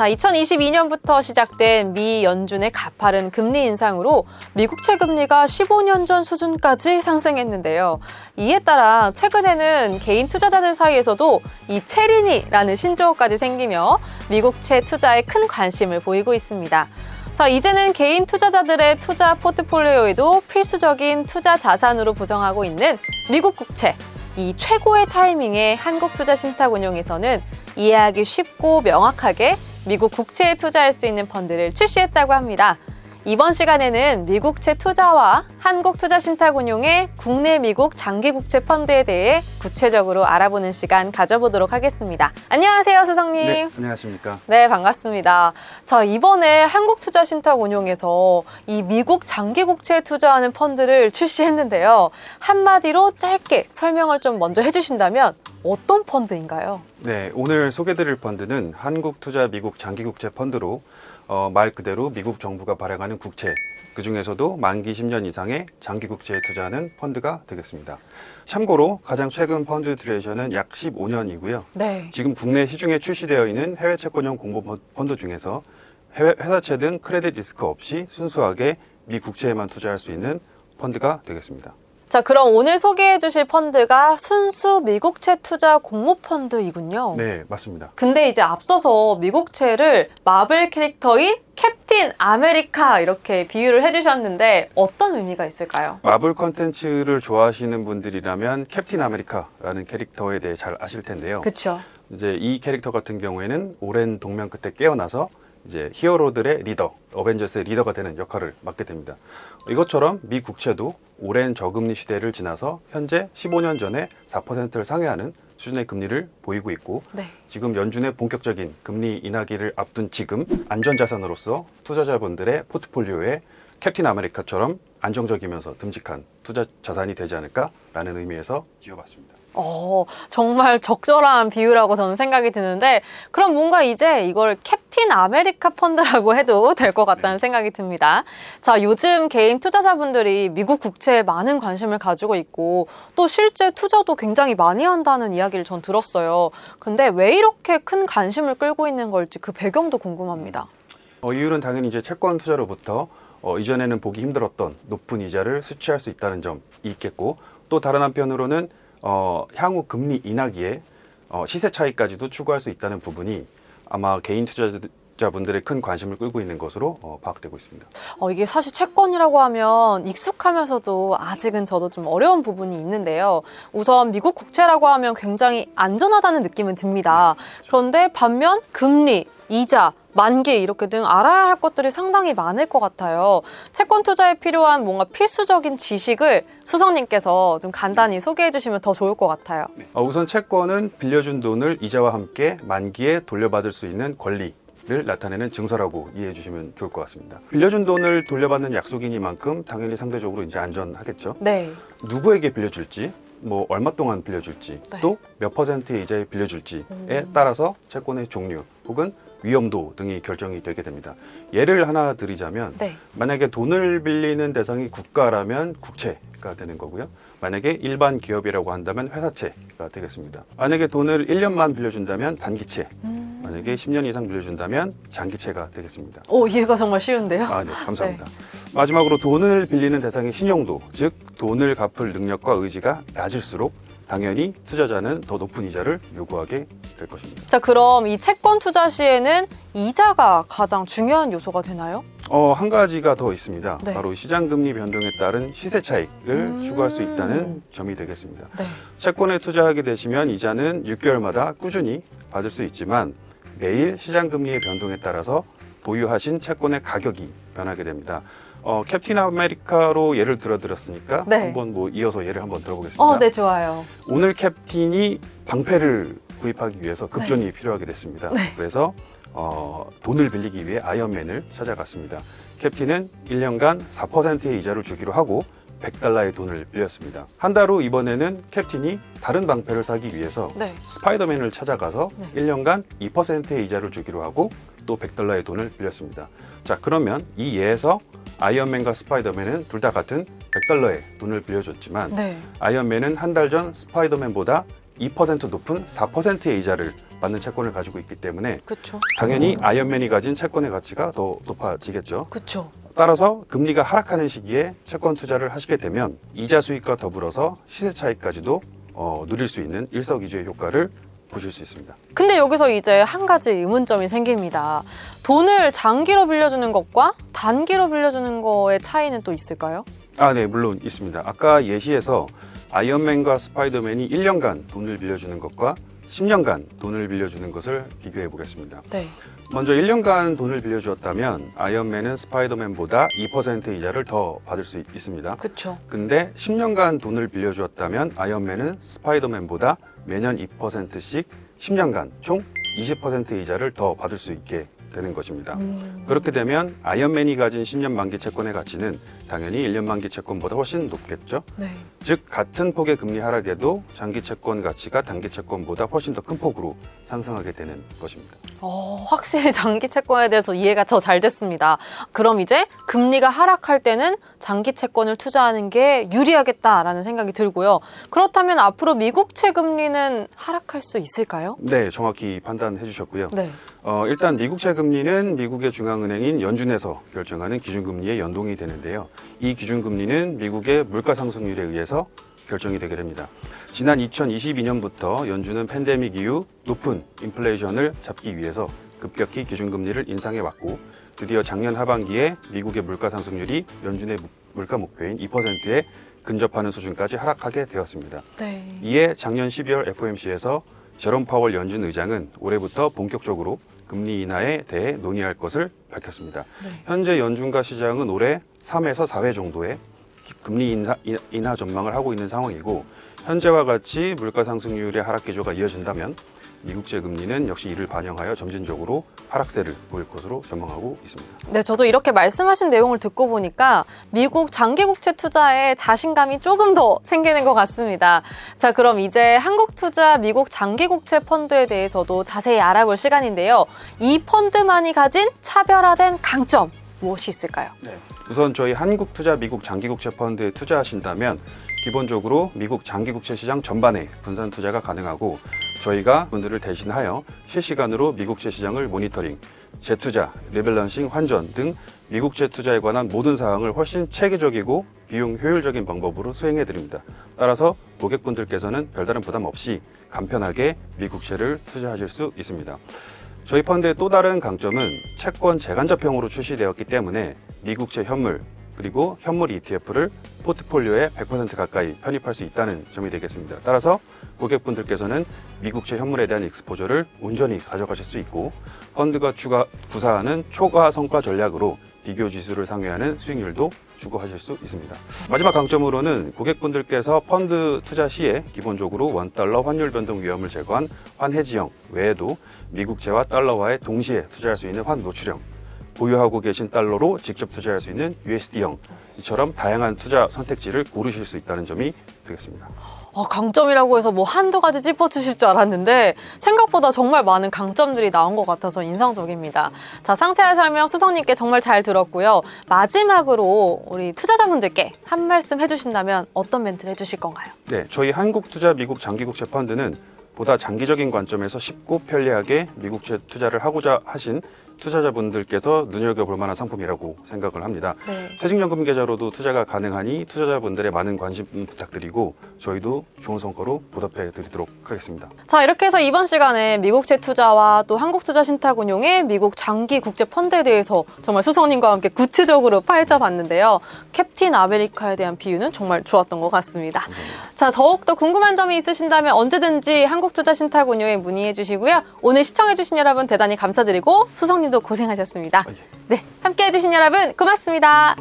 자, 2022년부터 시작된 미 연준의 가파른 금리 인상으로 미국 채 금리가 15년 전 수준까지 상승했는데요. 이에 따라 최근에는 개인 투자자들 사이에서도 이 체린이라는 신조어까지 생기며 미국 채 투자에 큰 관심을 보이고 있습니다. 자, 이제는 개인 투자자들의 투자 포트폴리오에도 필수적인 투자 자산으로 구성하고 있는 미국 국채. 이 최고의 타이밍에 한국 투자 신탁 운용에서는 이해하기 쉽고 명확하게 미국 국채에 투자할 수 있는 펀드를 출시했다고 합니다. 이번 시간에는 미국채 투자와 한국 투자 신탁운용의 국내 미국 장기 국채 펀드에 대해 구체적으로 알아보는 시간 가져보도록 하겠습니다. 안녕하세요, 수성님. 네, 안녕하십니까. 네, 반갑습니다. 자, 이번에 한국투자신탁운용에서 이 미국 장기국채에 투자하는 펀드를 출시했는데요. 한마디로 짧게 설명을 좀 먼저 해주신다면 어떤 펀드인가요? 네, 오늘 소개드릴 펀드는 한국투자 미국 장기국채 펀드로 어, 말 그대로 미국 정부가 발행하는 국채, 그 중에서도 만기 10년 이상의 장기 국채에 투자하는 펀드가 되겠습니다. 참고로 가장 최근 펀드 듀레이션은 약 15년이고요. 네. 지금 국내 시중에 출시되어 있는 해외 채권형 공모 펀드 중에서 해외 회사채 등 크레딧 리스크 없이 순수하게 미 국채에만 투자할 수 있는 펀드가 되겠습니다. 자, 그럼 오늘 소개해 주실 펀드가 순수 미국채 투자 공모 펀드이군요. 네, 맞습니다. 근데 이제 앞서서 미국채를 마블 캐릭터인 캡틴 아메리카 이렇게 비유를 해주셨는데 어떤 의미가 있을까요? 마블 컨텐츠를 좋아하시는 분들이라면 캡틴 아메리카라는 캐릭터에 대해 잘 아실 텐데요. 그쵸. 이제 이 캐릭터 같은 경우에는 오랜 동면 끝에 깨어나서 이제 히어로들의 리더, 어벤져스의 리더가 되는 역할을 맡게 됩니다. 이것처럼 미 국채도 오랜 저금리 시대를 지나서 현재 15년 전에 4%를 상회하는 수준의 금리를 보이고 있고 네. 지금 연준의 본격적인 금리 인하기를 앞둔 지금 안전자산으로서 투자자분들의 포트폴리오에 캡틴 아메리카처럼 안정적이면서 듬직한 투자 자산이 되지 않을까라는 의미에서 지어봤습니다. 어, 정말 적절한 비유라고 저는 생각이 드는데, 그럼 뭔가 이제 이걸 캡틴 아메리카 펀드라고 해도 될 것 같다는 네. 생각이 듭니다. 자, 요즘 개인 투자자분들이 미국 국채에 많은 관심을 가지고 있고, 또 실제 투자도 굉장히 많이 한다는 이야기를 전 들었어요. 그런데 왜 이렇게 큰 관심을 끌고 있는 걸지 그 배경도 궁금합니다. 어, 이유는 당연히 이제 채권 투자로부터 어, 이전에는 보기 힘들었던 높은 이자를 수취할 수 있다는 점이 있겠고 또 다른 한편으로는 어, 향후 금리 인하기에 어, 시세 차이까지도 추구할 수 있다는 부분이 아마 개인 투자자 분들의 큰 관심을 끌고 있는 것으로 어, 파악되고 있습니다. 어, 이게 사실 채권이라고 하면 익숙하면서도 아직은 저도 좀 어려운 부분이 있는데요. 우선 미국 국채라고 하면 굉장히 안전하다는 느낌은 듭니다. 그런데 반면 금리, 이자, 만기 이렇게 등 알아야 할 것들이 상당히 많을 것 같아요. 채권 투자에 필요한 뭔가 필수적인 지식을 수성님께서 좀 간단히 소개해 주시면 더 좋을 것 같아요. 어, 우선 채권은 빌려준 돈을 이자와 함께 만기에 돌려받을 수 있는 권리. 를 나타내는 증서라고 이해해 주시면 좋을 것 같습니다. 빌려준 돈을 돌려받는 약속이니만큼 당연히 상대적으로 이제 안전하겠죠. 네. 누구에게 빌려줄지, 뭐 얼마 동안 빌려줄지, 네. 또 몇 퍼센트의 이자에 빌려줄지에 음. 따라서 채권의 종류 혹은 위험도 등이 결정이 되게 됩니다. 예를 하나 드리자면 네. 만약에 돈을 빌리는 대상이 국가라면 국채가 되는 거고요. 만약에 일반 기업이라고 한다면 회사채가 되겠습니다. 만약에 돈을 1년만 빌려준다면 단기채, 음. 만약에 10년 이상 빌려준다면 장기채가 되겠습니다. 오, 이해가 정말 쉬운데요. 아, 네, 감사합니다. 마지막으로 돈을 빌리는 대상의 신용도, 즉 돈을 갚을 능력과 의지가 낮을수록 당연히 투자자는 더 높은 이자를 요구하게 될 것입니다. 자, 그럼 이 채권 투자 시에는 이자가 가장 중요한 요소가 되나요? 어, 한 가지가 더 있습니다. 네. 바로 시장 금리 변동에 따른 시세 차익을 음. 추구할 수 있다는 점이 되겠습니다. 네. 채권에 투자하게 되시면 이자는 6개월마다 꾸준히 받을 수 있지만 매일 시장 금리의 변동에 따라서 보유하신 채권의 가격이 변하게 됩니다. 어, 캡틴 아메리카로 예를 들어 드렸으니까 네. 한번 뭐 이어서 예를 한번 들어보겠습니다. 어, 네, 좋아요. 오늘 캡틴이 방패를 구입하기 위해서 급전이 필요하게 됐습니다. 네. 그래서 어, 돈을 빌리기 위해 아이언맨을 찾아갔습니다. 캡틴은 1년간 4%의 이자를 주기로 하고 100달러의 돈을 빌렸습니다. 한 달 후 이번에는 캡틴이 다른 방패를 사기 위해서 네. 스파이더맨을 찾아가서 네. 1년간 2%의 이자를 주기로 하고 또 100달러의 돈을 빌렸습니다. 자, 그러면 이 예에서 아이언맨과 스파이더맨은 둘 다 같은 100달러의 돈을 빌려줬지만 네. 아이언맨은 한 달 전 스파이더맨보다 2% 높은 4%의 이자를 맞는 채권을 가지고 있기 때문에 그렇죠. 당연히 아이언맨이 가진 채권의 가치가 더 높아지겠죠. 그렇죠. 따라서 금리가 하락하는 시기에 채권 투자를 하시게 되면 이자 수익과 더불어서 시세 차익까지도 어, 누릴 수 있는 일석이조의 효과를 보실 수 있습니다. 근데 여기서 이제 한 가지 의문점이 생깁니다. 돈을 장기로 빌려주는 것과 단기로 빌려주는 거의 차이는 또 있을까요? 아, 네, 물론 있습니다. 아까 예시에서 아이언맨과 스파이더맨이 1년간 돈을 빌려주는 것과 10년간 돈을 빌려주는 것을 비교해 보겠습니다. 네. 먼저 1년간 돈을 빌려주었다면 아이언맨은 스파이더맨보다 2% 이자를 더 받을 수 있습니다. 그렇죠. 근데 10년간 돈을 빌려주었다면 아이언맨은 스파이더맨보다 매년 2%씩 10년간 총 20% 이자를 더 받을 수 있게 되는 것입니다. 음. 그렇게 되면 아이언맨이 가진 10년 만기 채권의 가치는 당연히 1년 만기 채권보다 훨씬 높겠죠. 네. 즉 같은 폭의 금리 하락에도 장기 채권 가치가 단기 채권보다 훨씬 더 큰 폭으로 상승하게 되는 것입니다. 어, 확실히 장기 채권에 대해서 이해가 더 잘 됐습니다. 그럼 이제 금리가 하락할 때는 장기 채권을 투자하는 게 유리하겠다라는 생각이 들고요. 그렇다면 앞으로 미국채 금리는 하락할 수 있을까요? 네, 정확히 판단해 주셨고요. 네. 어, 일단 미국채 금리는 미국의 중앙은행인 연준에서 결정하는 기준금리에 연동이 되는데요. 이 기준금리는 미국의 물가 상승률에 의해서 결정이 되게 됩니다. 지난 2022년부터 연준은 팬데믹 이후 높은 인플레이션을 잡기 위해서 급격히 기준금리를 인상해 왔고 드디어 작년 하반기에 미국의 물가 상승률이 연준의 무- 물가 목표인 2%에 근접하는 수준까지 하락하게 되었습니다. 네. 이에 작년 12월 FOMC에서 제롬 파월 연준 의장은 올해부터 본격적으로 금리 인하에 대해 논의할 것을 밝혔습니다. 네. 현재 연준과 시장은 올해 3에서 4회 정도의 기- 금리 인하, 인- 인하 전망을 하고 있는 상황이고 현재와 같이 물가 상승률의 하락 기조가 이어진다면 미국제 금리는 역시 이를 반영하여 점진적으로 하락세를 보일 것으로 전망하고 있습니다. 네, 저도 이렇게 말씀하신 내용을 듣고 보니까 미국 장기국채 투자에 자신감이 조금 더 생기는 것 같습니다. 자, 그럼 이제 한국 투자 미국 장기국채 펀드에 대해서도 자세히 알아볼 시간인데요. 이 펀드만이 가진 차별화된 강점 무엇이 있을까요? 우선 저희 한국 투자 미국 장기국채 펀드에 투자하신다면 기본적으로 미국 장기국채 시장 전반에 분산 투자가 가능하고 저희가 분들을 대신하여 실시간으로 미국채 시장을 모니터링, 재투자, 리밸런싱, 환전 등 미국채 투자에 관한 모든 사항을 훨씬 체계적이고 비용 효율적인 방법으로 수행해 드립니다. 따라서 고객분들께서는 별다른 부담 없이 간편하게 미국채를 투자하실 수 있습니다. 저희 펀드의 또 다른 강점은 채권 재간접형으로 출시되었기 때문에 미국채 현물 그리고 현물 ETF를 포트폴리오에 100% 가까이 편입할 수 있다는 점이 되겠습니다. 따라서 고객분들께서는 미국채 현물에 대한 익스포저를 온전히 가져가실 수 있고 펀드가 추가, 구사하는 초과 성과 전략으로 비교 지수를 상회하는 수익률도 추구하실 수 있습니다. 마지막 강점으로는 고객분들께서 펀드 투자 시에 기본적으로 원달러 환율 변동 위험을 제거한 환해지형 외에도 미국채와 달러와의 동시에 투자할 수 있는 환 노출형 보유하고 계신 달러로 직접 투자할 수 있는 USD형 이처럼 다양한 투자 선택지를 고르실 수 있다는 점이 되겠습니다. 어, 강점이라고 해서 뭐 한두 가지 짚어주실 줄 알았는데 생각보다 정말 많은 강점들이 나온 것 같아서 인상적입니다. 자, 상세한 설명 수성님께 정말 잘 들었고요. 마지막으로 우리 투자자분들께 한 말씀 해주신다면 어떤 멘트를 해주실 건가요? 네, 저희 한국투자 미국 장기국채 펀드는 보다 장기적인 관점에서 쉽고 편리하게 미국채 투자를 하고자 하신 투자자분들께서 눈여겨볼 만한 상품이라고 생각을 합니다. 네. 퇴직연금 계좌로도 투자가 가능하니 투자자분들의 많은 관심 부탁드리고 저희도 좋은 성과로 보답해 드리도록 하겠습니다. 자, 이렇게 해서 이번 시간에 미국채 투자와 또 한국 투자 신탁 운용의 미국 장기 국제 펀드에 대해서 정말 수성님과 함께 구체적으로 파헤쳐 봤는데요. 캡틴 아메리카에 대한 비유는 정말 좋았던 것 같습니다. 자, 더욱더 궁금한 점이 있으신다면 언제든지 한국 투자 신탁 운용에 문의해 주시고요. 오늘 시청해 주신 여러분 대단히 감사드리고 수성님 도 고생하셨습니다. 아, 예. 네, 함께 해주신 여러분 고맙습니다.